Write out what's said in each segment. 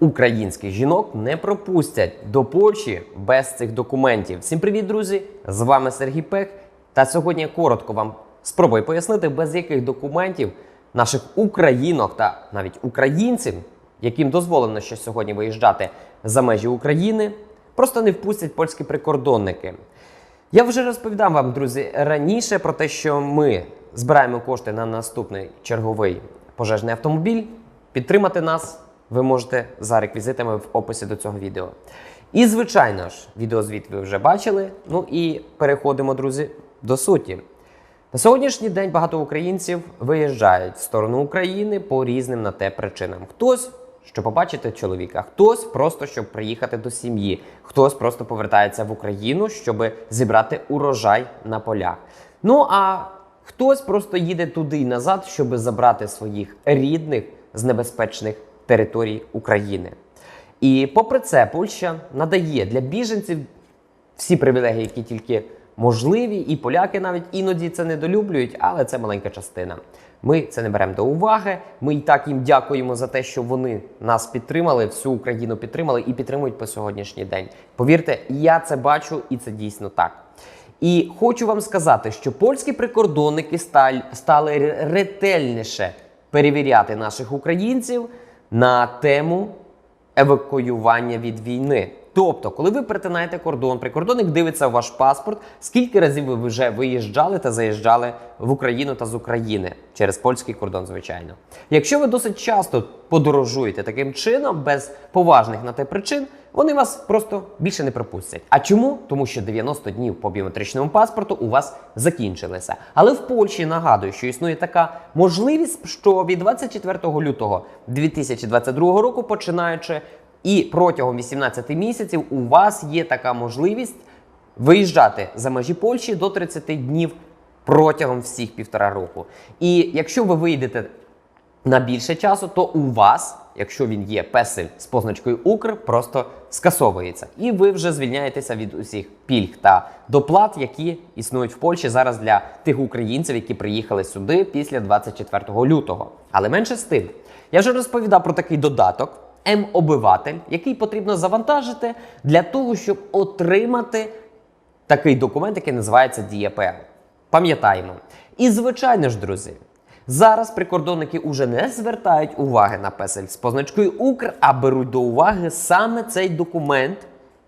Українських жінок не пропустять до Польщі без цих документів. Всім привіт, друзі! З вами Сергій Пех. Та сьогодні я коротко вам спробую пояснити, без яких документів наших українок та навіть українців, яким дозволено ще сьогодні виїжджати за межі України, просто не впустять польські прикордонники. Я вже розповідав вам, друзі, раніше про те, що ми збираємо кошти на наступний черговий пожежний автомобіль. Підтримати нас ви можете за реквізитами в описі до цього відео. І, звичайно ж, відеозвіт ви вже бачили. Ну і переходимо, друзі, до суті. На сьогоднішній день багато українців виїжджають в сторону України по різним на те причинам. Хтось щоб побачити чоловіка, хтось просто щоб приїхати до сім'ї, хтось просто повертається в Україну, щоб зібрати урожай на полях. Ну а хтось просто їде туди і назад, щоб забрати своїх рідних з небезпечних територій України. І попри це, Польща надає для біженців всі привілегії, які тільки можливі, і поляки навіть іноді це недолюблюють, але це маленька частина. Ми це не беремо до уваги. Ми і так їм дякуємо за те, що вони нас підтримали, всю Україну підтримали і підтримують по сьогоднішній день. Повірте, я це бачу, і це дійсно так. І хочу вам сказати, що польські прикордонники стали ретельніше перевіряти наших українців на тему евакуювання від війни. Тобто, коли ви перетинаєте кордон, прикордонник дивиться ваш паспорт, скільки разів ви вже виїжджали та заїжджали в Україну та з України через польський кордон, звичайно. Якщо ви досить часто подорожуєте таким чином, без поважних на те причин, вони вас просто більше не пропустять. А чому? Тому що 90 днів по біометричному паспорту у вас закінчилися. Але в Польщі нагадую, що існує така можливість, що від 24 лютого 2022 року, починаючи і протягом 18 місяців, у вас є така можливість виїжджати за межі Польщі до 30 днів протягом всіх півтора року. І якщо ви вийдете на більше часу, то у вас, якщо він є песель з позначкою Укр, просто скасовується. І ви вже звільняєтеся від усіх пільг та доплат, які існують в Польщі зараз для тих українців, які приїхали сюди після 24 лютого. Але менше з тим, я вже розповідав про такий додаток. М-обиватель, який потрібно завантажити для того, щоб отримати такий документ, який називається ДІПЛ. Пам'ятаємо. І звичайно ж, друзі, зараз прикордонники уже не звертають уваги на песель з позначкою Укр, а беруть до уваги саме цей документ,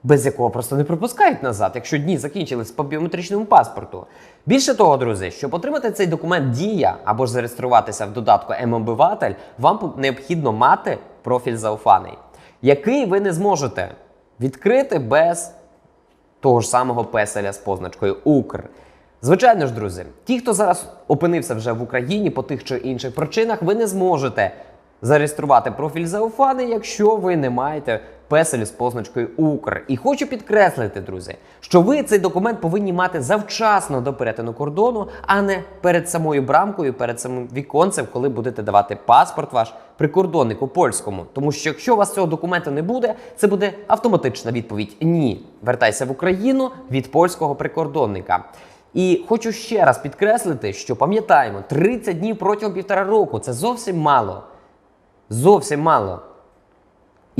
без якого просто не пропускають назад, якщо дні закінчились по біометричному паспорту. Більше того, друзі, щоб отримати цей документ Дія або ж зареєструватися в додатку М-обиватель, вам необхідно мати профіль зауфаний, який ви не зможете відкрити без того ж самого песеля з позначкою Укр. Звичайно ж, друзі, ті, хто зараз опинився вже в Україні по тих чи інших причинах, ви не зможете зареєструвати профіль Зауфани, якщо ви не маєте песелю з позначкою Укр. І хочу підкреслити, друзі, що ви цей документ повинні мати завчасно до перетину кордону, а не перед самою брамкою, перед самим віконцем, коли будете давати паспорт ваш прикордоннику польському. Тому що якщо у вас цього документу не буде, це буде автоматична відповідь Ні. Вертайся в Україну від польського прикордонника. І хочу ще раз підкреслити, що пам'ятаємо, 30 днів протягом півтора року це зовсім мало. Зовсім мало.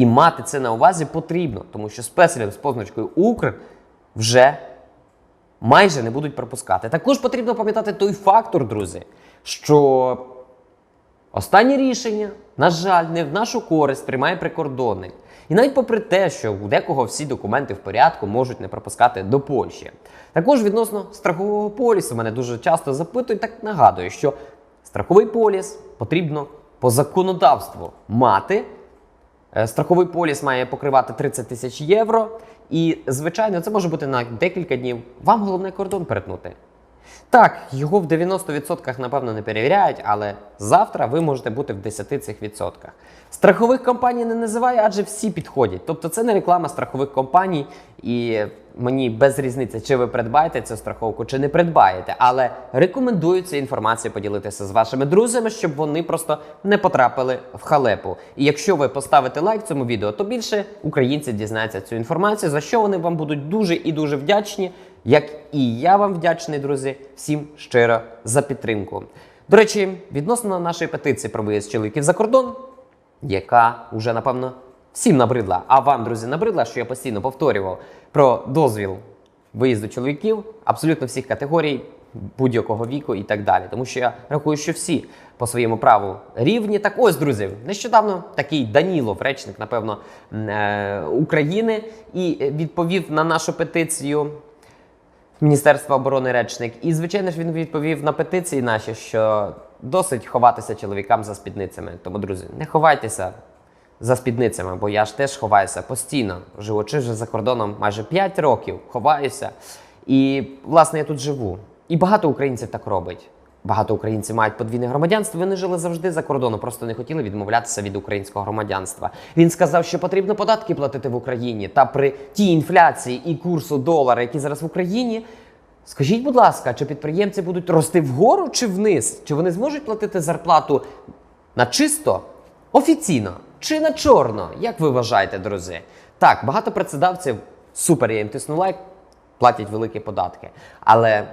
І мати це на увазі потрібно, тому що з з позначкою Укр вже майже не будуть пропускати. Також потрібно пам'ятати той фактор, друзі, що останнє рішення, на жаль, не в нашу користь приймає прикордонник. І навіть попри те, що у декого всі документи в порядку можуть не пропускати до Польщі. Також відносно страхового полісу мене дуже часто запитують, так нагадую, що страховий поліс потрібно по законодавству мати. Е, Страховий поліс має покривати 30 тисяч євро. І, звичайно, це може бути на декілька днів. Вам головне кордон перетнути. Так, його в 90% напевно не перевіряють, але завтра ви можете бути в 10 цих відсотках. Страхових компаній не називаю, адже всі підходять. Тобто це не реклама страхових компаній, і мені без різниці, чи ви придбаєте цю страховку, чи не придбаєте. Але рекомендую цю інформацію поділитися з вашими друзями, щоб вони просто не потрапили в халепу. І якщо ви поставите лайк цьому відео, то більше українців дізнаються цю інформацію, за що вони вам будуть дуже і дуже вдячні. Як і я вам вдячний, друзі, всім щиро за підтримку. До речі, відносно нашої петиції про виїзд чоловіків за кордон, яка вже напевно всім набридла, а вам, друзі, набридла, що я постійно повторював про дозвіл виїзду чоловіків абсолютно всіх категорій, будь-якого віку і так далі. Тому що я рахую, що всі по своєму праву рівні. Так ось, друзі, нещодавно такий Данілов, речник, напевно, е, України, і відповів на нашу петицію. Міністерства оборони речник. І, звичайно ж, він відповів на петиції наші, що досить ховатися чоловікам за спідницями. Тому, друзі, не ховайтеся за спідницями, бо я ж теж ховаюся постійно. Живучи вже за кордоном майже 5 років, ховаюся. І, власне, я тут живу. І багато українців так робить. Багато українців мають подвійне громадянство. Вони жили завжди за кордоном, просто не хотіли відмовлятися від українського громадянства. Він сказав, що потрібно податки платити в Україні. Та при тій інфляції і курсу долара, який зараз в Україні. Скажіть, будь ласка, чи підприємці будуть рости вгору чи вниз? Чи вони зможуть платити зарплату на чисто, офіційно чи на чорно? Як ви вважаєте, друзі? Так, багато працедавців, супер, я їм тисну лайк, платять великі податки. Але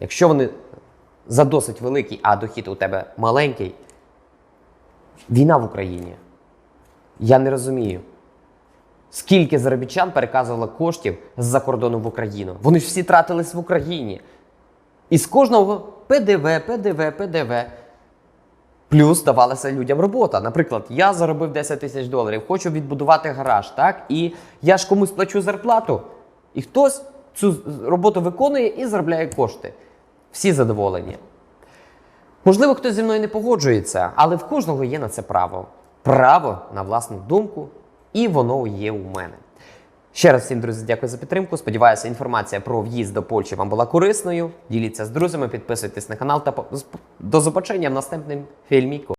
якщо вони за досить великий, а дохід у тебе маленький, війна в Україні. Я не розумію. Скільки заробітчан переказувало коштів з-за кордону в Україну? Вони ж всі тратились в Україні. І з кожного ПДВ, ПДВ, ПДВ. Плюс давалася людям робота. Наприклад, я заробив 10 тисяч доларів, хочу відбудувати гараж, так? І я ж комусь плачу зарплату. І хтось цю роботу виконує і заробляє кошти. Всі задоволені. Можливо, хтось зі мною не погоджується, але в кожного є на це право. Право на власну думку, і воно є у мене. Ще раз всім, друзі, дякую за підтримку. Сподіваюся, інформація про в'їзд до Польщі вам була корисною. Діліться з друзями, підписуйтесь на канал та до побачення в наступному фільмі.